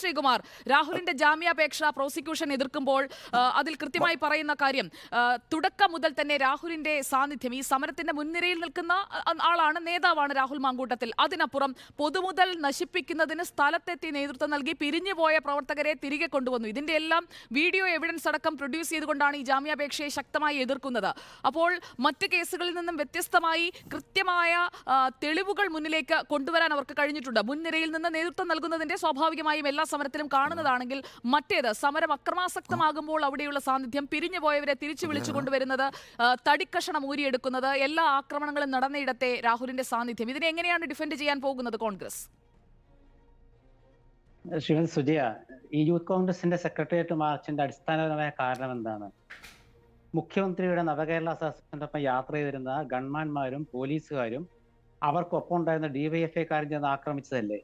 ശ്രീകുമാർ രാഹുലിന്റെ ജാമ്യാപേക്ഷ പ്രോസിക്യൂഷൻ എതിർക്കുമ്പോൾ അതിൽ കൃത്യമായി പറയുന്ന കാര്യം തുടക്കം മുതൽ തന്നെ രാഹുലിന്റെ സാന്നിധ്യം ഈ സമരത്തിന്റെ മുൻനിരയിൽ നിൽക്കുന്ന ആളാണ് നേതാവാണ് രാഹുൽ മാങ്കൂട്ടത്തിൽ. അതിനപ്പുറം പൊതുമുതൽ നശിപ്പിക്കുന്നതിന് സ്ഥലത്തെത്തി നേതൃത്വം നൽകി പിരിഞ്ഞുപോയ പ്രവർത്തകരെ തിരികെ കൊണ്ടുവന്നു. ഇതിന്റെ എല്ലാം വീഡിയോ എവിഡൻസ് അടക്കം പ്രൊഡ്യൂസ് ചെയ്തുകൊണ്ടാണ് ഈ ജാമ്യാപേക്ഷയെ ശക്തമായി എതിർക്കുന്നത്. അപ്പോൾ മറ്റ് കേസുകളിൽ നിന്നും വ്യത്യസ്തമായി കൃത്യമായ തെളിവുകൾ മുന്നിലേക്ക് കൊണ്ടുവരാൻ അവർക്ക് കഴിഞ്ഞിട്ടുണ്ട്. മുൻനിരയിൽ നിന്ന് നേതൃത്വം നൽകുന്നതിന്റെ സ്വാഭാവികമായും എല്ലാ സമരത്തിലും കാണുന്നതാണെങ്കിൽ മറ്റേത് സമരം അക്രമാസക്തമാകുമ്പോൾ അവിടെയുള്ള സാന്നിധ്യം പിരിഞ്ഞു പോയവരെ തിരിച്ചു വിളിച്ചു കൊണ്ടുവരുന്നത് തടിക്കഷണം ഊരിയെടുക്കുന്നത് എല്ലാ ആക്രമണങ്ങളും നടന്നയിടത്തെ രാഹുലിന്റെ സാന്നിധ്യം. ഇതിനെ എങ്ങനെയാണ് ഡിഫെൻഡ് ചെയ്യാൻ പോകുന്നത് കോൺഗ്രസ്? ശിവൻ സുജയ ഈ യൂത്ത് കോൺഗ്രസിന്റെ സെക്രട്ടേറിയറ്റ് മാർച്ചിന്റെ അടിസ്ഥാനപരമായ കാരണം എന്താണ്? മുഖ്യമന്ത്രിയുടെ നവകേരള സദസ്സിനൊപ്പം യാത്ര ചെയ്തിരുന്ന ഗൺമാന്മാരും പോലീസുകാരും അവർക്കൊപ്പം ഉണ്ടായിരുന്ന ഡിവൈഎഫ്ഐക്കാരും ചെന്ന് ആക്രമിച്ചതല്ലേ?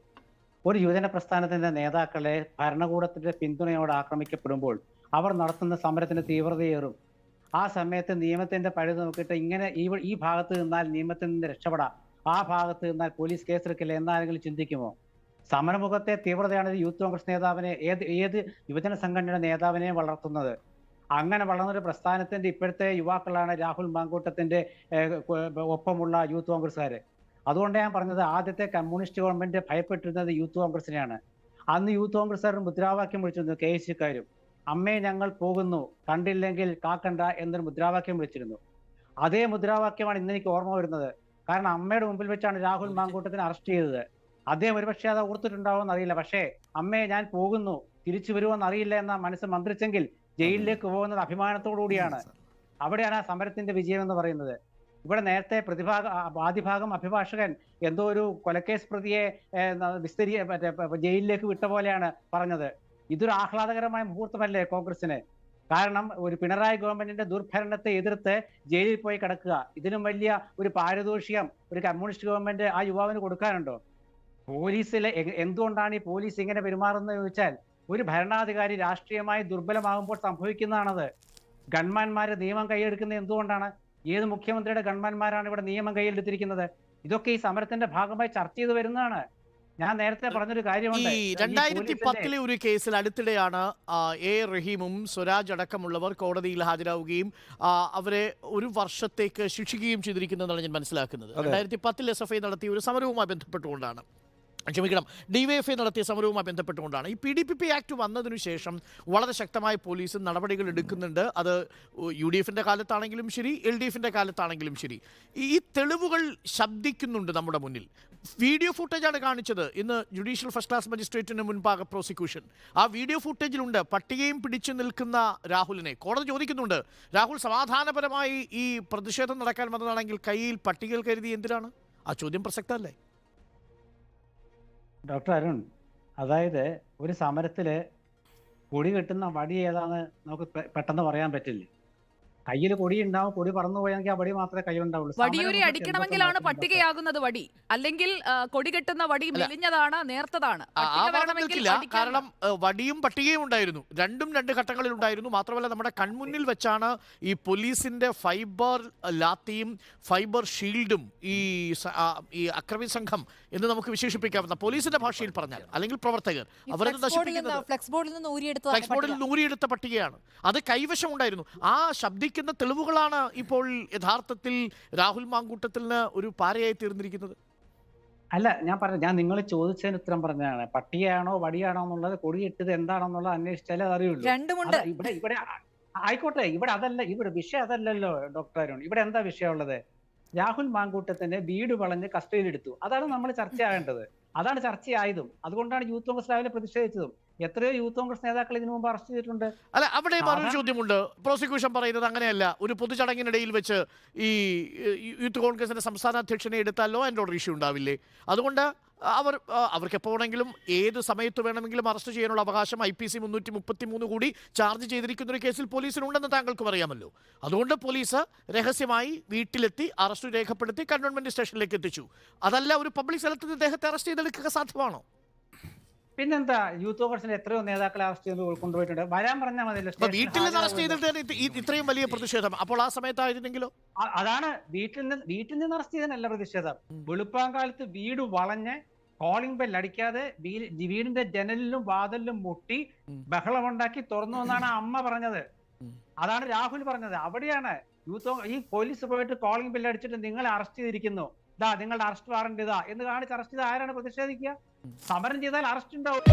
ഒരു യുവജന പ്രസ്ഥാനത്തിന്റെ നേതാക്കളെ ഭരണകൂടത്തിന്റെ പിന്തുണയോടെ ആക്രമിക്കപ്പെടുമ്പോൾ അവർ നടത്തുന്ന സമരത്തിന്റെ തീവ്രതയേറും ആ സമയത്ത് നിയമത്തിന്റെ പഴുത് നോക്കിയിട്ട് ഇങ്ങനെ ഈ ഈ ഭാഗത്ത് നിന്നാൽ നിയമത്തിൽ നിന്ന് രക്ഷപ്പെടാം. ആ ഭാഗത്ത് നിന്നാൽ പോലീസ് കേസെടുക്കില്ല എന്നാരെങ്കിലും ചിന്തിക്കുമോ? സമരമുഖത്തെ തീവ്രതയാണ് യൂത്ത് കോൺഗ്രസ് നേതാവിനെ ഏത് ഏത് യുവജന സംഘടനയുടെ നേതാവിനെ വളർത്തുന്നത്? അങ്ങനെ വളർന്നൊരു പ്രസ്ഥാനത്തിന്റെ ഇപ്പോഴത്തെ യുവാക്കളാണ് രാഹുൽ മാങ്കൂട്ടത്തിന്റെ ഒപ്പമുള്ള യൂത്ത് കോൺഗ്രസ്സുകാര്. അതുകൊണ്ട് ഞാൻ പറഞ്ഞത് ആദ്യത്തെ കമ്മ്യൂണിസ്റ്റ് ഗവൺമെന്റ് ഭയപ്പെട്ടിരുന്നത് യൂത്ത് കോൺഗ്രസിനെയാണ്. അന്ന് യൂത്ത് കോൺഗ്രസ്സുകാരും മുദ്രാവാക്യം വിളിച്ചിരുന്നു കെ. എസ് സിക്കാരും അമ്മേ ഞങ്ങൾ പോകുന്നു കണ്ടില്ലെങ്കിൽ കാക്കണ്ട എന്നൊരു മുദ്രാവാക്യം വിളിച്ചിരുന്നു. അതേ മുദ്രാവാക്യമാണ് ഇന്ന് എനിക്ക് ഓർമ്മ വരുന്നത്. കാരണം അമ്മയുടെ മുമ്പിൽ വെച്ചാണ് രാഹുൽ മാങ്കൂട്ടത്തിനെ അറസ്റ്റ് ചെയ്തത്. അദ്ദേഹം ഒരുപക്ഷെ അത് ഓർത്തിട്ടുണ്ടാവുമെന്ന് അറിയില്ല. പക്ഷേ അമ്മയെ ഞാൻ പോകുന്നു തിരിച്ചു വരുമോ അറിയില്ല എന്ന മനസ്സ് മന്ത്രിച്ചെങ്കിൽ ജയിലിലേക്ക് പോകുന്നത് അഭിമാനത്തോടു കൂടിയാണ് അവിടെയാണ് ആ സമരത്തിന്റെ വിജയം എന്ന് പറയുന്നത്. ഇവിടെ നേരത്തെ പ്രതിഭാഗ ആദ്യഭാഗം അഭിഭാഷകൻ എന്തോ ഒരു കൊലക്കേസ് പ്രതിയെ വിസ്തരി മറ്റേ ജയിലിലേക്ക് വിട്ട പോലെയാണ് പറഞ്ഞത്. ഇതൊരു ആഹ്ലാദകരമായ മുഹൂർത്തമല്ലേ കോൺഗ്രസിന് കാരണം ഒരു പിണറായി ഗവൺമെന്റിന്റെ ദുർഭരണത്തെ എതിർത്ത് ജയിലിൽ പോയി കിടക്കുക. ഇതിനും വലിയ ഒരു പാരിതോഷികം ഒരു കമ്മ്യൂണിസ്റ്റ് ഗവൺമെന്റ് ആ യുവാവിന് കൊടുക്കാനുണ്ടോ? പോലീസിലെ എന്തുകൊണ്ടാണ് ഈ പോലീസ് ഇങ്ങനെ പെരുമാറുന്നത് ചോദിച്ചാൽ ഒരു ഭരണാധികാരി രാഷ്ട്രീയമായി ദുർബലമാകുമ്പോൾ സംഭവിക്കുന്നതാണത്. ഗൺമാന്മാരെ നിയമം കൈയെടുക്കുന്നത് എന്തുകൊണ്ടാണ്? ഏത് മുഖ്യമന്ത്രിയുടെ ഗൺമാന്മാരാണ് ഇവിടെ നിയമം കയ്യിലെടുത്തിരിക്കുന്നത്? ഇതൊക്കെ ഈ സമരത്തിന്റെ ഭാഗമായി ചർച്ച ചെയ്ത് വരുന്നതാണ്. ഞാൻ നേരത്തെ പറഞ്ഞൊരു കാര്യമുണ്ട്. ഈ രണ്ടായിരത്തി പത്തിലെ ഒരു കേസിൽ അടുത്തിടെയാണ് എ. റഹീമും സ്വരാജ് അടക്കമുള്ളവർ കോടതിയിൽ ഹാജരാവുകയും അവരെ ഒരു വർഷത്തേക്ക് ശിക്ഷിക്കുകയും ചെയ്തിരിക്കുന്നതെന്നാണ് ഞാൻ മനസ്സിലാക്കുന്നത്. രണ്ടായിരത്തി പത്തിൽ എസ് എഫ് ഐ നടത്തിയ ഒരു സമരവുമായി ബന്ധപ്പെട്ടുകൊണ്ടാണ്. ക്ഷമിക്കണം. ഡിവൈഎഫ്ഐ നടത്തിയ സമരവുമായി ബന്ധപ്പെട്ടുകൊണ്ടാണ്. ഈ P D P P act വന്നതിനു ശേഷം വളരെ ശക്തമായ പോലീസ് നടപടികൾ എടുക്കുന്നുണ്ട്. അത് യു ഡി എഫിന്റെ കാലത്താണെങ്കിലും ശരി എൽ ഡി എഫിന്റെ കാലത്താണെങ്കിലും ശരി. ഈ തെളിവുകൾ ശബ്ദിക്കുന്നുണ്ട് നമ്മുടെ മുന്നിൽ. വീഡിയോ ഫുട്ടേജാണ് കാണിച്ചത്. ഇന്ന് ജുഡീഷ്യൽ ഫസ്റ്റ് ക്ലാസ് മജിസ്ട്രേറ്റിന് മുൻപാകെ പ്രോസിക്യൂഷൻ. ആ വീഡിയോ ഫുട്ടേജിലുണ്ട്. പട്ടികയും പിടിച്ചു നിൽക്കുന്ന രാഹുലിനെ. കോടതി ചോദിക്കുന്നുണ്ട് രാഹുൽ സമാധാനപരമായി ഈ പ്രതിഷേധം നടക്കാൻ വന്നതാണെങ്കിൽ കയ്യിൽ പട്ടികയിൽ കരുതി എന്തിനാണ്? ആ ചോദ്യം പ്രസക്തമല്ലേ? ഡോക്ടർ അരുൺ അതായത് ഒരു സമരത്തിൽ കൊടി കെട്ടുന്ന വടി ഏതാന്ന് നമുക്ക് പെട്ടെന്ന് പറയാൻ പറ്റില്ല? കയ്യിൽ കൊടി ഉണ്ടാവും കൊടി പറന്നു പോയെങ്കിൽ ആ വടി മാത്രമേ കയ്യിലുണ്ടാവുള്ളൂ. വടിയൂരി അടിക്കണമെങ്കിലാണ് പട്ടികയാകുന്നത് വടി. അല്ലെങ്കിൽ കൊടി കെട്ടുന്ന വടി. മെലിഞ്ഞതാണ് നേർത്തതാണ്. കാരണം വടിയും പട്ടികയും ഉണ്ടായിരുന്നു. രണ്ടും രണ്ട് ഘട്ടങ്ങളിൽ ഉണ്ടായിരുന്നു മാത്രമല്ല നമ്മുടെ കൺമുന്നിൽ വെച്ചാണ് ഈ പോലീസിന്റെ ഫൈബർ ലാത്തിയും ഫൈബർ ഷീൽഡും ഈ ഈ അക്രമി സംഘം എന്ന് നമുക്ക് വിശേഷിപ്പിക്കാവുന്ന പോലീസിന്റെ ഭാഷയിൽ പറഞ്ഞാൽ അല്ലെങ്കിൽ പ്രവർത്തകർ അവരത് നശിപ്പിക്കുന്നത് ഫ്ലെക്സ് ബോർഡിൽ നിന്ന് ഊരിയെടുത്ത പട്ടികയാണ്. അത് കൈവശം ഉണ്ടായിരുന്നു ആ ശബ്ദിക്കുന്ന തെളിവുകളാണ് ഇപ്പോൾ യഥാർത്ഥത്തിൽ രാഹുൽ മാങ്കൂട്ടത്തിന് ഒരു പാരയായി തീർന്നിരിക്കുന്നത്? അല്ല ഞാൻ പറഞ്ഞു ഞാൻ നിങ്ങൾ ചോദിച്ചതിന് ഉത്തരം പറഞ്ഞതാണ്. പട്ടിയാണോ വടിയാണോ എന്നുള്ളത് കൊടി ഇട്ടത് എന്താണെന്നുള്ളത് അന്വേഷിച്ചാലേ അറിയുള്ളൂ. രണ്ടുമുണ്ട്. ഇവിടെ ഇവിടെ ആയിക്കോട്ടെ ഇവിടെ അതല്ല ഇവിടെ വിഷയം അതല്ലല്ലോ ഡോക്ടർ അരുൺ. ഇവിടെ എന്താ വിഷയമുള്ളത് രാഹുൽ മാങ്കൂട്ടത്തിന്റെ വീട് വളഞ്ഞ് കസ്റ്റഡിയിലെടുത്തു അതാണ് നമ്മൾ ചർച്ചയാകേണ്ടത്. അതാണ് ചർച്ചയായതും. അതുകൊണ്ടാണ് യൂത്ത് കോൺഗ്രസ് രാവിലെ പ്രതിഷേധിച്ചതും. എത്രയോ യൂത്ത് കോൺഗ്രസ് നേതാക്കൾ ഇതിനു മുമ്പ് അറസ്റ്റ് ചെയ്തിട്ടുണ്ട്. അല്ല അവിടെ മറ്റൊരു ചോദ്യമുണ്ട്. പ്രോസിക്യൂഷൻ പറയുന്നത് അങ്ങനെയല്ല. ഒരു പൊതുചടങ്ങിനിടയിൽ വെച്ച് ഈ യൂത്ത് കോൺഗ്രസിന്റെ സംസ്ഥാന അധ്യക്ഷനെ എടുത്താൽ ലോ ആൻഡ് ഓർഡർ ഇഷ്യൂ ഉണ്ടാവില്ലേ? അതുകൊണ്ട് അവർ അവർക്ക് എപ്പോൾ വേണമെങ്കിലും ഏത് സമയത്ത് വേണമെങ്കിലും അറസ്റ്റ് ചെയ്യാനുള്ള അവകാശം ഐ പി സി മുന്നൂറ്റി മുപ്പത്തി മൂന്ന് കൂടി ചാർജ് ചെയ്തിരിക്കുന്ന ഒരു കേസിൽ പോലീസിനുണ്ടെന്ന് താങ്കൾക്ക് അറിയാമല്ലോ അതുകൊണ്ട് പോലീസ് രഹസ്യമായി വീട്ടിലെത്തി അറസ്റ്റ് രേഖപ്പെടുത്തി കണ്ടോൺമെന്റ് സ്റ്റേഷനിലേക്ക് എത്തിച്ചു. അതല്ല ഒരു പബ്ലിക് സ്ഥലത്ത് ഇദ്ദേഹത്തെ അറസ്റ്റ് ചെയ്തെടുക്കുക സാധ്യമാണോ? പിന്നെന്താ യൂത്ത് കോൺഗ്രസിന്റെ എത്രയോ നേതാക്കളെ അറസ്റ്റ് ചെയ്ത് കൊണ്ടുപോയിട്ടുണ്ട്. വരാൻ പറഞ്ഞാൽ മതിയല്ലോ വീട്ടിൽ നിന്ന് അറസ്റ്റ്. ചെയ്തിട്ട് ഇത്രയും വലിയ പ്രതിഷേധം. അപ്പോൾ ആ സമയത്തായിരുന്നെങ്കിലോ? അതാണ് വീട്ടിൽ നിന്ന് വീട്ടിൽ നിന്ന് അറസ്റ്റ് ചെയ്തതല്ല പ്രതിഷേധം. വെളുപ്പാങ്കാലത്ത് വീട് വളഞ്ഞ് കോളിംഗ് ബെൽ അടിക്കാതെ വീടിന്റെ ജനലിലും വാതിലിലും മുട്ടി ബഹളം ബഹളമുണ്ടാക്കി തുറന്നു എന്നാണ് അമ്മ പറഞ്ഞത്. അതാണ് രാഹുൽ പറഞ്ഞത്. അവിടെയാണ് യൂത്ത് ഈ പോലീസ് പോയിട്ട് കോളിംഗ് ബെൽ അടിച്ചിട്ട് നിങ്ങളെ അറസ്റ്റ് ചെയ്തിരിക്കുന്നു. ഇതാ നിങ്ങളുടെ അറസ്റ്റ് വാറണ്ട് ഇതാ. എന്ന് കാണിച്ച് അറസ്റ്റ് ചെയ്ത് ആരാണ് പ്രതിഷേധിക്കുക? സമരം ചെയ്താൽ അറസ്റ്റ് ഉണ്ടാവും.